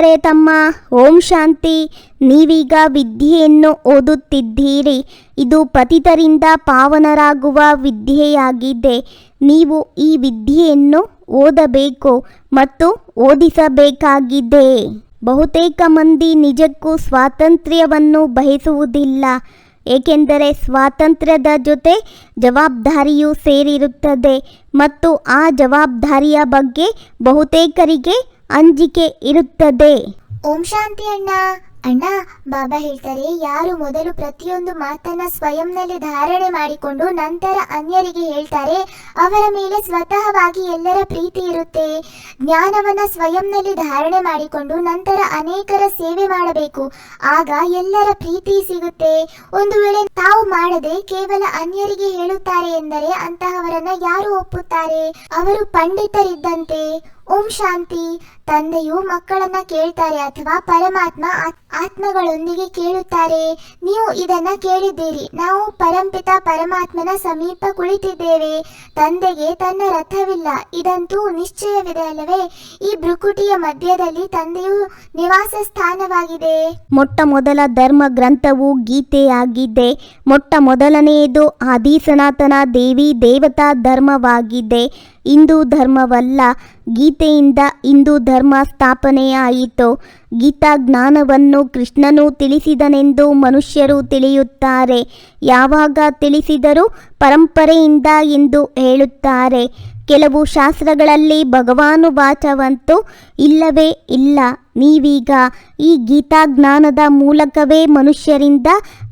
ಹೇಳ್ತಾರೆ ತಮ್ಮ. ಓಂ ಶಾಂತಿ. ನೀವೀಗ ವಿದ್ಯೆಯನ್ನು ಓದುತ್ತಿದ್ದೀರಿ. ಇದು ಪತಿತರಿಂದ ಪಾವನರಾಗುವ ವಿದ್ಯೆಯಾಗಿದೆ. ನೀವು ಈ ವಿದ್ಯೆಯನ್ನು ಓದಬೇಕು ಮತ್ತು ಓದಿಸಬೇಕಾಗಿದೆ. ಬಹುತೇಕ ಮಂದಿ ನಿಜಕ್ಕೂ ಸ್ವಾತಂತ್ರ್ಯವನ್ನು ಬಯಸುವುದಿಲ್ಲ. ಏಕೆಂದರೆ ಸ್ವಾತಂತ್ರ್ಯದ ಜೊತೆ ಜವಾಬ್ದಾರಿಯೂ ಸೇರಿರುತ್ತದೆ. ಮತ್ತು ಆ ಜವಾಬ್ದಾರಿಯ ಬಗ್ಗೆ ಬಹುತೇಕರಿಗೆ ಅಂಜಿಕೆ ಇರುತ್ತದೆ. ಓಂ ಶಾಂತಿ ಅಣ್ಣ. ಅಣ್ಣ, ಬಾಬಾ ಹೇಳ್ತಾರೆ, ಯಾರು ಮೊದಲು ಪ್ರತಿಯೊಂದು ಮಾತನ್ನ ಸ್ವಯಂನಲ್ಲಿ ಧಾರಣೆ ಮಾಡಿಕೊಂಡು ನಂತರ ಅನ್ಯರಿಗೆ ಹೇಳ್ತಾರೆ, ಅವರ ಮೇಲೆ ಸ್ವತಃವಾಗಿ ಎಲ್ಲರ ಪ್ರೀತಿ ಇರುತ್ತೆ. ಜ್ಞಾನವನ್ನ ಸ್ವಯಂನಲ್ಲಿ ಧಾರಣೆ ಮಾಡಿಕೊಂಡು ನಂತರ ಅನೇಕರ ಸೇವೆ ಮಾಡಬೇಕು. ಆಗ ಎಲ್ಲರ ಪ್ರೀತಿ ಸಿಗುತ್ತೆ. ಒಂದು ವೇಳೆ ತಾವು ಮಾಡದೆ ಕೇವಲ ಅನ್ಯರಿಗೆ ಹೇಳುತ್ತಾರೆ ಎಂದರೆ ಅಂತಹವರನ್ನ ಯಾರು ಒಪ್ಪುತ್ತಾರೆ? ಅವರು ಪಂಡಿತರಿದ್ದಂತೆ. ಓಂ ಶಾಂತಿ. ತಂದೆಯು ಮಕ್ಕಳನ್ನ ಕೇಳ್ತಾರೆ ಅಥವಾ ಪರಮಾತ್ಮ ಆತ್- ಆತ್ಮಗಳೊಂದಿಗೆ ಕೇಳುತ್ತಾರೆ. ನೀವು ಇದನ್ನ ಕೇಳಿದ್ದೀರಿ. ನಾವು ಪರಂಪಿತ ಪರಮಾತ್ಮನ ಸಮೀಪ ಕುಳಿತಿದ್ದೇವೆ. ತಂದೆಗೆ ತನ್ನ ರಥವಿಲ್ಲ. ಇದಂತೂ ನಿಶ್ಚಯವಿದೆ ಅಲ್ಲವೇ? ಈ ಭ್ರುಕುಟಿಯ ಮಧ್ಯದಲ್ಲಿ ತಂದೆಯು ನಿವಾಸ ಸ್ಥಾನವಾಗಿದೆ ಮೊಟ್ಟ ಮೊದಲ ಧರ್ಮ ಗ್ರಂಥವು ಗೀತೆಯಾಗಿದೆ. ಮೊಟ್ಟ ಮೊದಲನೆಯದು ಆದಿ ಸನಾತನ ದೇವಿ ದೇವತಾ ಧರ್ಮವಾಗಿದೆ. ಹಿಂದೂ ಧರ್ಮವಲ್ಲ. ಗೀತೆಯಿಂದ ಹಿಂದೂ ಧರ್ಮ ಸ್ಥಾಪನೆಯಾಯಿತು. ಗೀತಾ ಜ್ಞಾನವನ್ನು ಕೃಷ್ಣನು ತಿಳಿಸಿದನೆಂದು ಮನುಷ್ಯರು ತಿಳಿಯುತ್ತಾರೆ. ಯಾವಾಗ ತಿಳಿಸಿದರೂ ಪರಂಪರೆಯಿಂದ ಎಂದು ಹೇಳುತ್ತಾರೆ. ಕೆಲವು ಶಾಸ್ತ್ರಗಳಲ್ಲಿ ಭಗವಾನುವಾಚವಂತೂ ಇಲ್ಲವೇ ಇಲ್ಲ. ನೀವೀಗ ಈ ಗೀತಾಜ್ಞಾನದ ಮೂಲಕವೇ ಮನುಷ್ಯರಿಂದ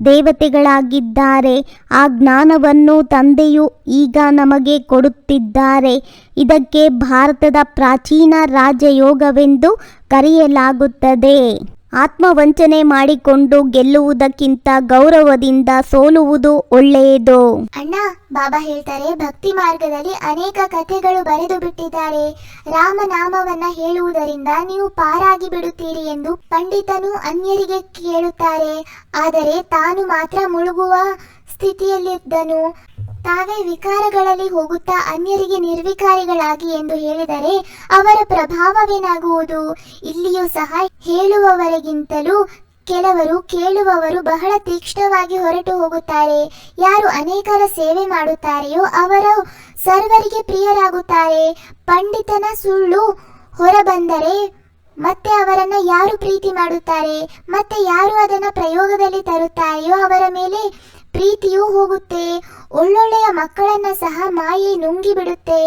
ದೇವತೆಗಳಾಗಿದ್ದಾರೆ. ಆ ಜ್ಞಾನವನ್ನು ತಂದೆಯು ಈಗ ನಮಗೆ ಕೊಡುತ್ತಿದ್ದಾರೆ. ಇದಕ್ಕೆ ಭಾರತದ ಪ್ರಾಚೀನ ರಾಜಯೋಗವೆಂದು ಕರೆಯಲಾಗುತ್ತದೆ. ಆತ್ಮವಂಚನೆ ಮಾಡಿಕೊಂಡು ಗೆಲ್ಲುವುದಕ್ಕಿಂತ ಗೌರವದಿಂದ ಸೋಲುವುದು ಒಳ್ಳೆಯದು. ಅಣ್ಣ, ಬಾಬಾ ಹೇಳ್ತಾರೆ, ಭಕ್ತಿ ಮಾರ್ಗದಲ್ಲಿ ಅನೇಕ ಕಥೆಗಳು ಬರೆದು ಬಿಟ್ಟಿದ್ದಾರೆ. ರಾಮನಾಮವನ್ನ ಹೇಳುವುದರಿಂದ ನೀವು ಪಾರಾಗಿ ಬಿಡುತ್ತೀರಿ ಎಂದು ಪಂಡಿತನು ಅನ್ಯರಿಗೆ ಕೇಳುತ್ತಾರೆ. ಆದರೆ ತಾನು ಮಾತ್ರ ಮುಳುಗುವ ಸ್ಥಿತಿಯಲ್ಲಿದ್ದನು. ತಾವೇ ವಿಕಾರಗಳಲ್ಲಿ ಹೋಗುತ್ತಾ ಅನ್ಯರಿಗೆ ನಿರ್ವಿಕಾರಿಗಳಾಗಿ ಎಂದು ಹೇಳಿದರೆ ಅವರ ಪ್ರಭಾವವೇನಾಗುವುದು? ಇಲ್ಲಿಯೂ ಸಹ ಹೇಳುವವರಿಗಿಂತಲೂ ಕೆಲವರು ಕೇಳುವವರು ಬಹಳ ತೀಕ್ಷ್ಣವಾಗಿ ಹೊರಟು ಹೋಗುತ್ತಾರೆ. ಯಾರು ಅನೇಕರ ಸೇವೆ ಮಾಡುತ್ತಾರೆಯೋ ಅವರ ಸರ್ವರಿಗೆ ಪ್ರಿಯರಾಗುತ್ತಾರೆ. ಪಂಡಿತನ ಸುಳ್ಳು ಹೊರಬಂದರೆ ಮತ್ತೆ ಅವರನ್ನ ಯಾರು ಪ್ರೀತಿ ಮಾಡುತ್ತಾರೆ? ಮತ್ತೆ ಯಾರು ಅದನ್ನ ಪ್ರಯೋಗದಲ್ಲಿ ತರುತ್ತಾರೆಯೋ ಅವರ ಮೇಲೆ ಪ್ರೀತಿಯೂ ಹೋಗುತ್ತೆ, ಒಳ್ಳೊಳ್ಳೆಯ ಮಕ್ಕಳನ್ನ ಸಹ ಮಾಯೆ ನುಂಗಿ ಬಿಡುತ್ತೆ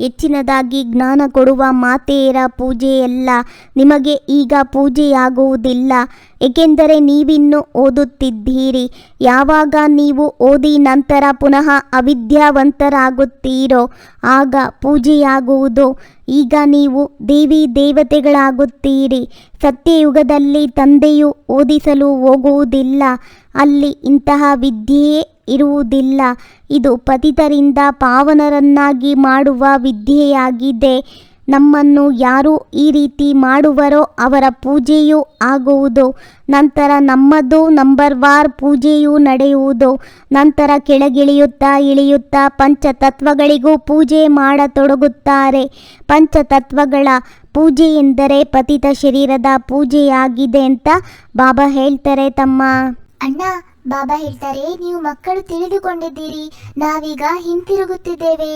ಹೆಚ್ಚಿನದಾಗಿ ಜ್ಞಾನ ಕೊಡುವ ಮಾತೆಯರ ಪೂಜೆಯಲ್ಲ ನಿಮಗೆ ಈಗ ಪೂಜೆಯಾಗುವುದಿಲ್ಲ. ಏಕೆಂದರೆ ನೀವಿನ್ನು ಓದುತ್ತಿದ್ದೀರಿ. ಯಾವಾಗ ನೀವು ಓದಿ ನಂತರ ಪುನಃ ಅವಿದ್ಯಾವಂತರಾಗುತ್ತೀರೋ, ಆಗ ಪೂಜೆಯಾಗುವುದು. ಈಗ ನೀವು ದೇವಿ ದೇವತೆಗಳಾಗುತ್ತೀರಿ. ಸತ್ಯಯುಗದಲ್ಲಿ ತಂದೆಯು ಓದಿಸಲು ಹೋಗುವುದಿಲ್ಲ. ಅಲ್ಲಿ ಇಂತಹ ವಿದ್ಯೆಯೇ ಇರುವುದಿಲ್ಲ. ಇದು ಪತಿತರಿಂದ ಪಾವನರನ್ನಾಗಿ ಮಾಡುವ ವಿದ್ಯೆಯಾಗಿದೆ. ನಮ್ಮನ್ನು ಯಾರು ಈ ರೀತಿ ಮಾಡುವರೋ ಅವರ ಪೂಜೆಯೂ ಆಗುವುದು. ನಂತರ ನಮ್ಮದು ನಂಬರ್ ವಾರ್ ಪೂಜೆಯೂ ನಡೆಯುವುದು. ನಂತರ ಕೆಳಗಿಳಿಯುತ್ತಾ ಇಳಿಯುತ್ತಾ ಪಂಚತತ್ವಗಳಿಗೂ ಪೂಜೆ ಮಾಡತೊಡಗುತ್ತಾರೆ. ಪಂಚತತ್ವಗಳ ಪೂಜೆ ಎಂದರೆ ಪತಿತ ಶರೀರದ ಪೂಜೆಯಾಗಿದೆ ಅಂತ ಬಾಬಾ ಹೇಳ್ತಾರೆ ತಮ್ಮ. ಅಣ್ಣ ಬಾಬಾ ಹೇಳ್ತಾರೆ, ನೀವು ಮಕ್ಕಳು ತಿಳಿದುಕೊಂಡಿದ್ದೀರಿ, ನಾವೀಗ ಹಿಂತಿರುಗುತ್ತಿದ್ದೇವೆ.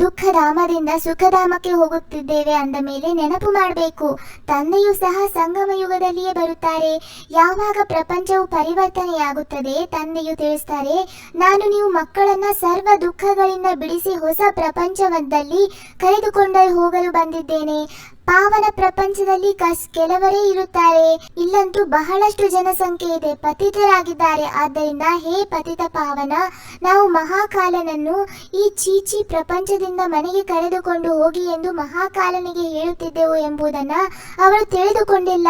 ದುಃಖಧಾಮದಿಂದ ಸುಖಧಾಮಕ್ಕೆ ಹೋಗುತ್ತಿದ್ದೇವೆ ಅಂದ ಮೇಲೆ ನೆನಪು ಮಾಡಬೇಕು. ತಂದೆಯೂ ಸಹ ಸಂಗಮ ಯುಗದಲ್ಲಿಯೇ ಬರುತ್ತಾರೆ. ಯಾವಾಗ ಪ್ರಪಂಚವು ಪರಿವರ್ತನೆಯಾಗುತ್ತದೆ, ತಂದೆಯು ತಿಳಿಸ್ತಾರೆ, ನಾನು ನೀವು ಮಕ್ಕಳನ್ನ ಸರ್ವ ದುಃಖಗಳಿಂದ ಬಿಡಿಸಿ ಹೊಸ ಪ್ರಪಂಚವದಲ್ಲಿ ಕರೆದುಕೊಂಡು ಹೋಗಲು ಬಂದಿದ್ದೇನೆ. ಪಾವನ ಪ್ರಪಂಚದಲ್ಲಿ ಕಸ್ ಕೆಲವರೇ ಇರುತ್ತಾರೆ. ಇಲ್ಲಂತೂ ಬಹಳಷ್ಟು ಜನಸಂಖ್ಯೆ ಇದೆ ಪತಿತರಾಗಿದ್ದಾರೆ. ಆದ್ದರಿಂದ ಹೇ ಪತಿತ ಪಾವನ, ನಾವು ಮಹಾಕಾಲನನ್ನು ಈ ಚೀಚಿ ಪ್ರಪಂಚದಿಂದ ಮನೆಗೆ ಕರೆದುಕೊಂಡು ಹೋಗಿ ಎಂದು ಮಹಾಕಾಲನಿಗೆ ಹೇಳುತ್ತಿದ್ದೆವು ಎಂಬುದನ್ನ ಅವರು ತಿಳಿದುಕೊಂಡಿಲ್ಲ.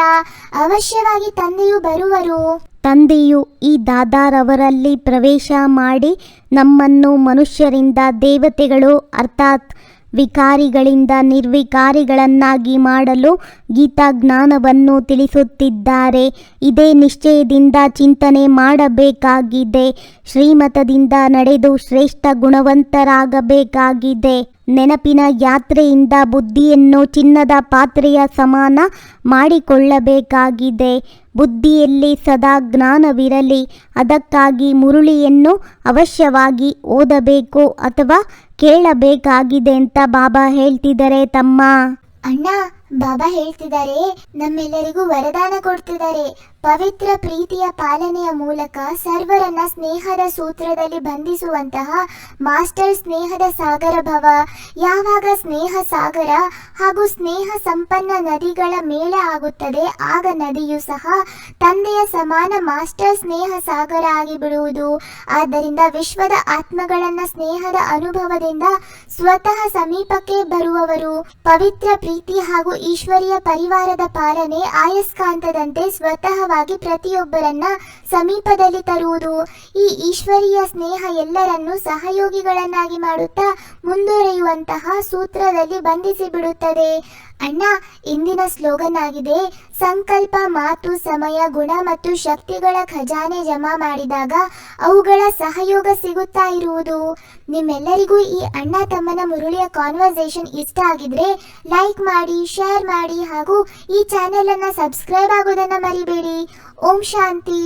ಅವಶ್ಯವಾಗಿ ತಂದೆಯು ಬರುವರು. ತಂದೆಯು ಈ ದಾದಾರವರಲ್ಲಿ ಪ್ರವೇಶ ಮಾಡಿ ನಮ್ಮನ್ನು ಮನುಷ್ಯರಿಂದ ದೇವತೆಗಳು, ಅರ್ಥಾತ್ ವಿಕಾರಿಗಳಿಂದ ನಿರ್ವಿಕಾರಿಗಳನ್ನಾಗಿ ಮಾಡಲು ಗೀತಾ ಜ್ಞಾನವನ್ನು ತಿಳಿಸುತ್ತಿದ್ದಾರೆ. ಇದೇ ನಿಶ್ಚಯದಿಂದ ಚಿಂತನೆ ಮಾಡಬೇಕಾಗಿದೆ. ಶ್ರೀಮತದಿಂದ ನಡೆದು ಶ್ರೇಷ್ಠ ಗುಣವಂತರಾಗಬೇಕಾಗಿದೆ. ನೆನಪಿನ ಯಾತ್ರೆಯಿಂದ ಬುದ್ಧಿಯನ್ನು ಚಿನ್ನದ ಪಾತ್ರೆಯ ಸಮಾನ ಮಾಡಿಕೊಳ್ಳಬೇಕಾಗಿದೆ. ಬುದ್ಧಿಯಲ್ಲಿ ಸದಾ ಜ್ಞಾನವಿರಲಿ. ಅದಕ್ಕಾಗಿ ಮುರುಳಿಯನ್ನು ಅವಶ್ಯವಾಗಿ ಓದಬೇಕು ಅಥವಾ ಕೇಳಬೇಕಾಗಿದೆ ಅಂತ ಬಾಬಾ ಹೇಳ್ತಿದ್ದಾರೆ ತಮ್ಮ. ಅಣ್ಣ ಬಾಬಾ ಹೇಳ್ತಿದ್ದಾರೆ, ನಮ್ಮೆಲ್ಲರಿಗೂ ವರದಾನ ಕೊಡ್ತಿದ್ದಾರೆ. ಪವಿತ್ರ ಪ್ರೀತಿಯ ಪಾಲನೆಯ ಮೂಲಕ ಸರ್ವರನ್ನ ಸ್ನೇಹದ ಸೂತ್ರದಲ್ಲಿ ಬಂಧಿಸುವಂತಹ ಮಾಸ್ಟರ್ ಸ್ನೇಹದ ಸಾಗರ ಭವ, ಯಾವಾಗ ಸ್ನೇಹ ಸಾಗರ ಹಾಗೂ ಸ್ನೇಹ ಸಂಪನ್ನ ನದಿಗಳ ಮೇಳ ಆಗುತ್ತದೆ, ಆಗ ನದಿಯು ಸಹ ತಂದೆಯ ಸಮಾನ ಮಾಸ್ಟರ್ ಸ್ನೇಹ ಸಾಗರ ಆಗಿ ಬಿಡುವುದು ಆದ್ದರಿಂದ ವಿಶ್ವದ ಆತ್ಮಗಳನ್ನ ಸ್ನೇಹದ ಅನುಭವದಿಂದ ಸ್ವತಃ ಸಮೀಪಕ್ಕೆ ಬರುವವರು, ಪವಿತ್ರ ಪ್ರೀತಿ ಹಾಗೂ ಈಶ್ವರೀಯ ಪರಿವಾರದ ಪಾಲನೆ ಆಯಸ್ಕಾಂತದಂತೆ ಸ್ವತಃವಾಗಿ ಪ್ರತಿಯೊಬ್ಬರನ್ನ ಸಮೀಪದಲ್ಲಿ ತರುವುದು. ಈ ಈಶ್ವರಿಯ ಸ್ನೇಹ ಎಲ್ಲರನ್ನೂ ಸಹಯೋಗಿಗಳನ್ನಾಗಿ ಮಾಡುತ್ತಾ ಮುಂದುವರಿಯುವಂತಹ ಸೂತ್ರದಲ್ಲಿ ಬಂಧಿಸಿ ಬಿಡುತ್ತದೆ ಅಣ್ಣ, ಇಂದಿನ ಸ್ಲೋಗನ್ ಆಗಿದೆ, ಸಂಕಲ್ಪ ಮಾತು, ಸಮಯ, ಗುಣ ಮತ್ತು ಶಕ್ತಿಗಳ ಖಜಾನೆ ಜಮಾ ಮಾಡಿದಾಗ ಅವುಗಳ ಸಹಯೋಗ ಸಿಗುತ್ತಾ ಇರುವುದು. ನಿಮ್ಮೆಲ್ಲರಿಗೂ ಈ ಅಣ್ಣ ತಮ್ಮನ ಮುರುಳಿಯ ಕಾನ್ವರ್ಸೇಷನ್ ಇಷ್ಟ ಆಗಿದ್ರೆ ಲೈಕ್ ಮಾಡಿ ಶೇರ್ ಮಾಡಿ ಹಾಗೂ ಈ ಚಾನೆಲ್ ಅನ್ನ ಸಬ್ಸ್ಕ್ರೈಬ್ ಆಗೋದನ್ನ ಮರಿಬೇಡಿ. ಓಂ ಶಾಂತಿ.